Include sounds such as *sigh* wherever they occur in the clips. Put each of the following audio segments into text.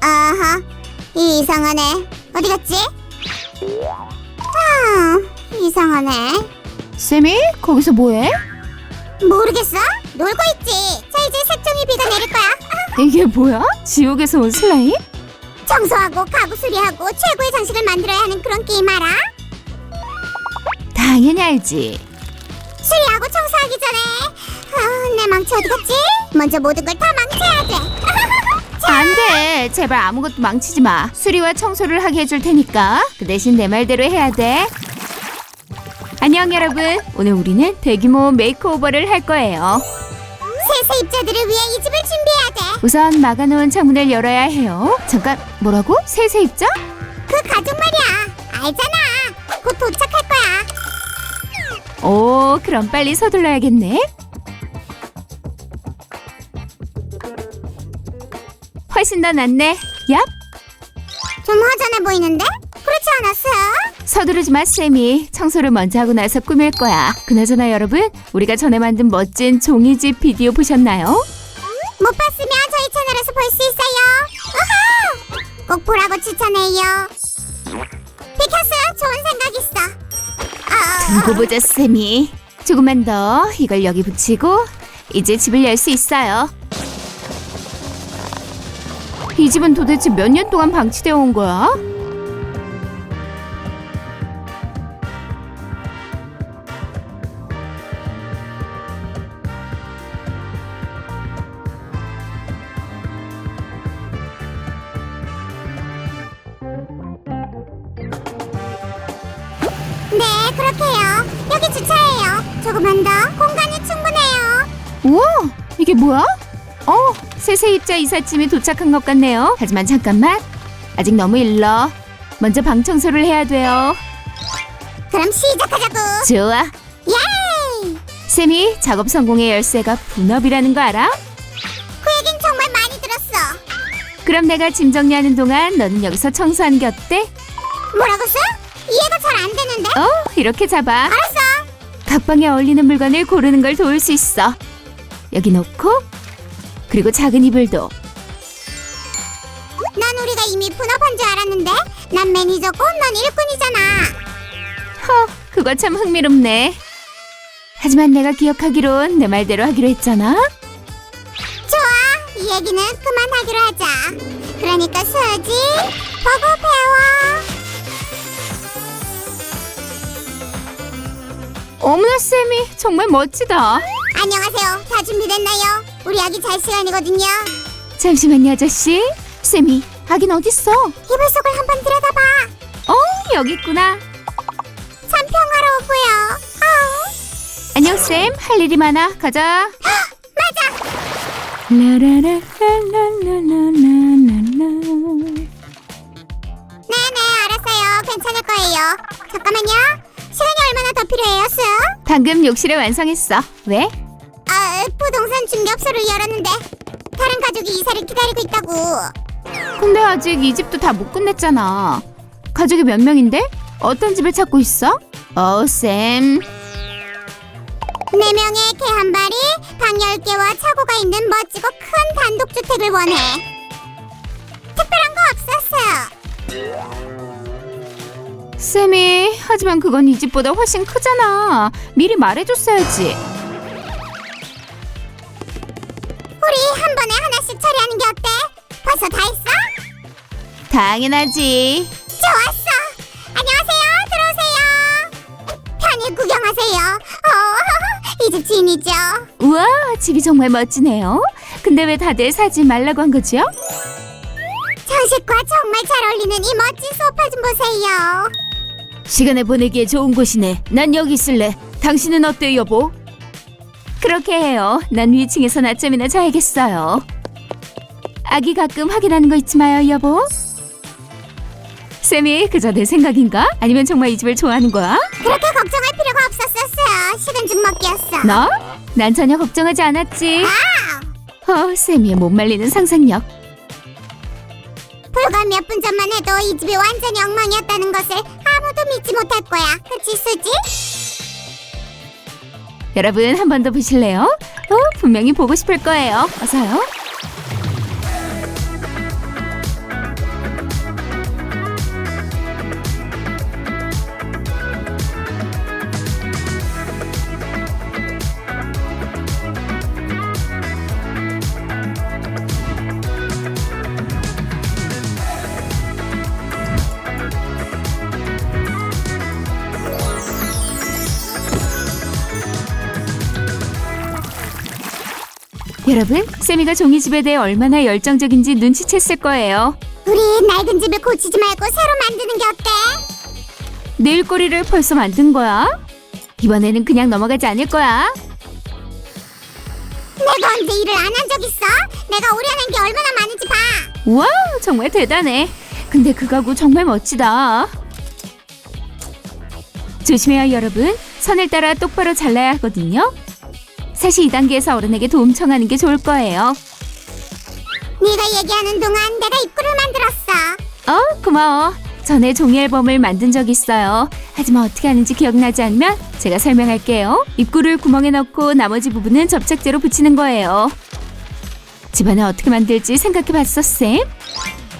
아하, 이상하네. 어디 갔지? 아, 이상하네. 쌤이 거기서 뭐해? 모르겠어? 놀고 있지. 자, 이제 색종이 비가 내릴 거야. *laughs* 이게 뭐야? 지옥에서 온 슬라임? 청소하고 가구 수리하고 최고의 장식을 만들어야 하는 그런 게임 알아? 당연히 알지. 수리하고 청소하기 전에 아, 내 망치 어디 갔지? 먼저 모든 걸 다 망쳐야 돼. 안 돼. 제발 아무것도 망치지 마. 수리와 청소를 하게 해줄 테니까. 그 대신 내 말대로 해야 돼. 안녕 여러분. 오늘 우리는 대규모 메이크오버를 할 거예요. 새 세입자들을 위해 이 집을 준비해야 돼. 우선 막아놓은 창문을 열어야 해요. 잠깐 뭐라고? 새 세입자? 그 가족 말이야. 알잖아. 곧 도착할 거야. 오, 그럼 빨리 서둘러야겠네. 훨씬 더 낫네. 얍. 좀 허전해 보이는데? 그렇지 않았어? 서두르지 마, 쌤이. 청소를 먼저 하고 나서 꾸밀 거야. 그나저나 여러분, 우리가 전에 만든 멋진 종이집 비디오 보셨나요? 못 봤으면 저희 채널에서 볼 수 있어요. 우후! 꼭 보라고 추천해요. 비켜스 좋은 생각 있어. 아, 두고 보자, 쌤이. 조금만 더 이걸 여기 붙이고 이제 집을 열 수 있어요. 이 집은 도대체 몇 년 동안 방치되어 온 거야? 네, 그렇게요. 여기 주차해요. 조금만 더 공간이 충분해요. 우와, 이게 뭐야? 어, 새 세입자 이삿짐이 도착한 것 같네요. 하지만 잠깐만, 아직 너무 일러. 먼저 방 청소를 해야 돼요. 그럼 시작하자고. 좋아. 예이! 쌤이 작업 성공의 열쇠가 분업이라는 거 알아? 그 얘긴 정말 많이 들었어. 그럼 내가 짐 정리하는 동안 너는 여기서 청소하는 게 어때? 뭐라고 써? 이해가 잘 안 되는데? 어, 이렇게 잡아. 알았어. 각 방에 어울리는 물건을 고르는 걸 도울 수 있어. 여기 놓고, 그리고 작은 이불도. 난 우리가 이미 분업한 줄 알았는데 난 매니저고 넌 일꾼이잖아. 허, 그거 참 흥미롭네. 하지만 내가 기억하기론 내 말대로 하기로 했잖아. 좋아, 이 얘기는 그만하기로 하자. 그러니까 수지, 보고 배워. 어머나 쌤이 정말 멋지다. 안녕하세요. 다 준비됐나요? 우리 아기 잘 시간이거든요. 잠시만요 아저씨. 쌤이 아긴 어딨어? 이불 속을 한번 들여다봐. 어 여기 있구나. 참 평화로우고요. 아우, 안녕 쌤. 할 일이 많아. 가자. 맞아. 라라라라라라라라라. 네네, 알았어요. 괜찮을 거예요. 잠깐만요. 시간이 얼마나 더 필요해요, 수? 방금 욕실을 완성했어. 왜? 아, 부동산 중개업소를 열었는데 다른 가족이 이사를 기다리고 있다고. 근데 아직 이 집도 다 못 끝냈잖아. 가족이 몇 명인데? 어떤 집을 찾고 있어? 어, 쌤. 네 명의 개 한 마리, 방 10개와 차고가 있는 멋지고 큰 단독주택을 원해. 특별한 거 없었어요. 쌤이 하지만 그건 이 집보다 훨씬 크잖아. 미리 말해줬어야지. 당연하지. 좋았어. 안녕하세요. 들어오세요. 편히 구경하세요. 어, *laughs* 이집 지인이죠. 우와, 집이 정말 멋지네요. 근데 왜 다들 사지 말라고 한 거죠? 장식과 정말 잘 어울리는 이 멋진 소파 좀 보세요. 시간을 보내기에 좋은 곳이네. 난 여기 있을래. 당신은 어때, 여보? 그렇게 해요. 난 위층에서 낮잠이나 자야겠어요. 아기 가끔 확인하는 거 잊지 마요, 여보. 쌤이 그저 내 생각인가? 아니면 정말 이 집을 좋아하는 거야? 그렇게 걱정할 필요가 없었었어요. 식은 죽 먹기였어. 너? 난 전혀 걱정하지 않았지. 아, 어, 쌤이의 못 말리는 상상력. 불과 몇 분 전만 해도 이 집이 완전히 엉망이었다는 것을 아무도 믿지 못할 거야. 그치, 수지? 여러분 한 번 더 보실래요? 어, 분명히 보고 싶을 거예요. 어서요. 여러분, 세미가 종이집에 대해 얼마나 열정적인지 눈치챘을 거예요. 우리 낡은 집을 고치지 말고 새로 만드는 게 어때? 내일거리를 벌써 만든 거야? 이번에는 그냥 넘어가지 않을 거야. 내가 언제 일을 안 한 적 있어? 내가 오려낸 게 얼마나 많은지 봐. 와, 정말 대단해. 근데 그 가구 정말 멋지다. 조심해요, 여러분. 선을 따라 똑바로 잘라야 하거든요. 사실 이 단계에서 어른에게 도움 청하는 게 좋을 거예요. 네가 얘기하는 동안 내가 입구를 만들었어. 어, 고마워. 전에 종이 앨범을 만든 적 있어요. 하지만 어떻게 하는지 기억나지 않으면 제가 설명할게요. 입구를 구멍에 넣고 나머지 부분은 접착제로 붙이는 거예요. 집안에 어떻게 만들지 생각해 봤어, 쌤?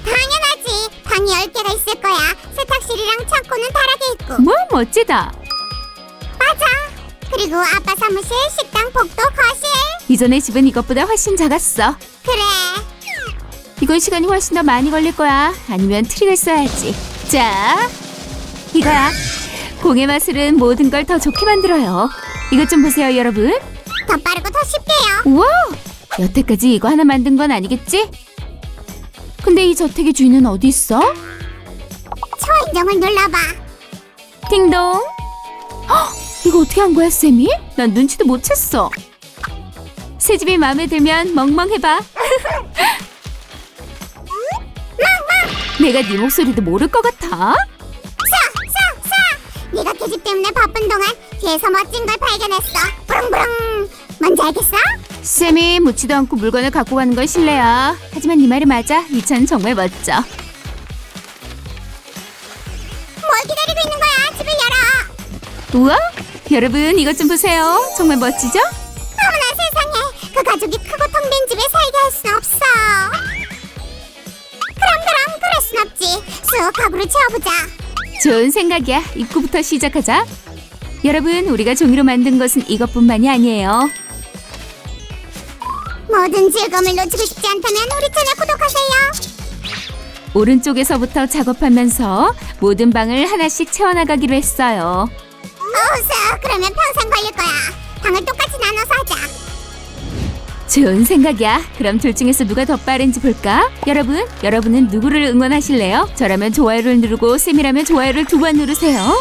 당연하지. 방이 10개가 있을 거야. 세탁실이랑 창고는 다르게 있고. 뭐 멋지다. 맞아. 그리고 아빠 사무실, 식당, 복도, 거실. 이전에 집은 이것보다 훨씬 작았어. 그래. 이건 시간이 훨씬 더 많이 걸릴 거야. 아니면 트릭을 써야지. 자, 이거야. 공의 마술은 모든 걸 더 좋게 만들어요. 이것 좀 보세요, 여러분. 더 빠르고 더 쉽게요. 우와! 여태까지 이거 하나 만든 건 아니겠지? 근데 이 저택의 주인은 어디 있어? 초인종을 눌러봐. 띵동. 헉, 이거 어떻게 한 거야, 쌤이? 난 눈치도 못 챘어. 새 집이 마음에 들면 멍멍해봐. 내가 네 목소리도 모를 것 같아? 사. 네가 계집 때문에 바쁜 동안 뒤에서 멋진 걸 발견했어. 부릉부릉. 뭔지 알겠어? 쌤이 묻지도 않고 물건을 갖고 가는 건 실례야. 하지만 네 말이 맞아. 이 차는 정말 멋져. 뭘 기다리고 있는 거야? 집을 열어. 우와! 여러분 이것 좀 보세요. 정말 멋지죠? 어머나 세상에. 그 가족이 크고 텅 빈 집에 살게 할 순 없어. 그럼 그럼 그럴 순 없지. 쑥 가구를 채워보자. 좋은 생각이야. 입구부터 시작하자. 여러분, 우리가 종이로 만든 것은 이것뿐만이 아니에요. 모든 즐거움을 놓치고 싶지 않다면 우리 채널 구독하세요. 오른쪽에서부터 작업하면서 모든 방을 하나씩 채워나가기로 했어요. 어서 그러면 평생 걸릴 거야. 방을 똑같이 나눠서 하자. 좋은 생각이야. 그럼 둘 중에서 누가 더 빠른지 볼까? 여러분, 여러분은 누구를 응원하실래요? 저라면 좋아요를 누르고 쌤이라면 좋아요를 두 번 누르세요.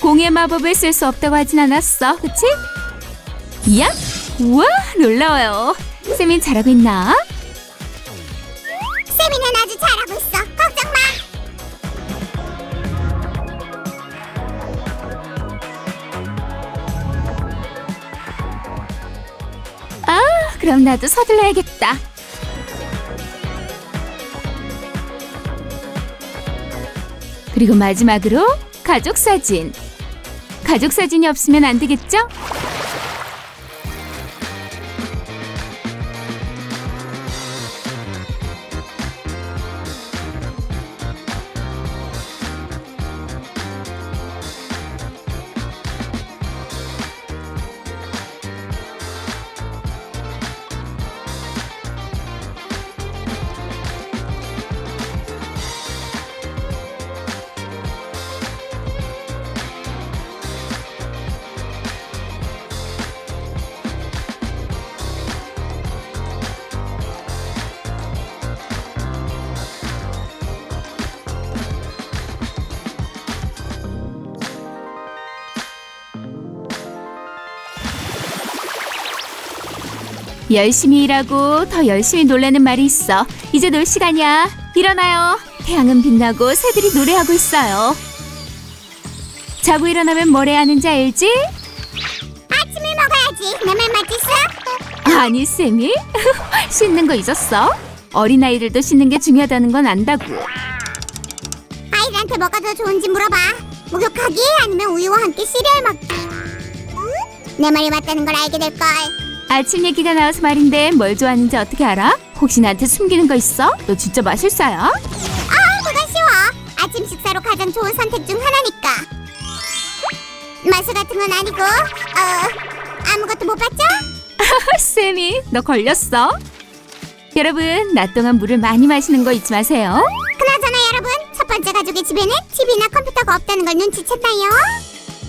공의 마법을 쓸 수 없다고 하진 않았어, 그치? 이야? 우와, 놀라워요. 쌤이 잘하고 있나? 세미는 아주 잘하고 있어. 그럼 나도 서둘러야겠다. 그리고 마지막으로 가족 사진. 가족 사진이 없으면 안 되겠죠? 열심히 일하고 더 열심히 놀라는 말이 있어. 이제 놀 시간이야. 일어나요. 태양은 빛나고 새들이 노래하고 있어요. 자고 일어나면 뭘 해야 하는지 알지? 아침을 먹어야지. 내 말 맞지 쑥? 아니, 쌤이? *laughs* 씻는 거 잊었어? 어린아이들도 씻는 게 중요하다는 건 안다고. 아이들한테 뭐가 더 좋은지 물어봐. 목욕하기 아니면 우유와 함께 시리얼 먹기. 내 말이 맞다는 걸 알게 될 걸. 아침 얘기가 나와서 말인데 뭘 좋아하는지 어떻게 알아? 혹시 나한테 숨기는 거 있어? 너 진짜 마술사야? 아, 그건 쉬워. 아침 식사로 가장 좋은 선택 중 하나니까. 마술 같은 건 아니고, 어, 아무것도 못 봤죠? *laughs* 쌤이 너 걸렸어? 여러분 낮 동안 물을 많이 마시는 거 잊지 마세요. 그나저나 여러분, 첫 번째 가족의 집에는 TV나 컴퓨터가 없다는 걸 눈치챘나요?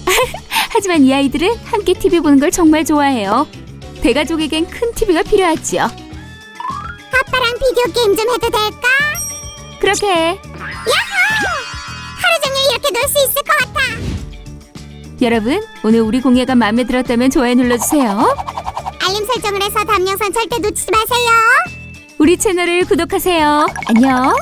*laughs* 하지만 이 아이들은 함께 TV 보는 걸 정말 좋아해요. 대가족에겐 큰 TV가 필요하지요. 아빠랑 비디오 게임 좀 해도 될까? 그렇게 해. 하루 종일 이렇게 놀 수 있을 것 같아. 여러분, 오늘 우리 공예가 마음에 들었다면 좋아요 눌러주세요. 알림 설정을 해서 다음 영상 절대 놓치지 마세요. 우리 채널을 구독하세요. 안녕.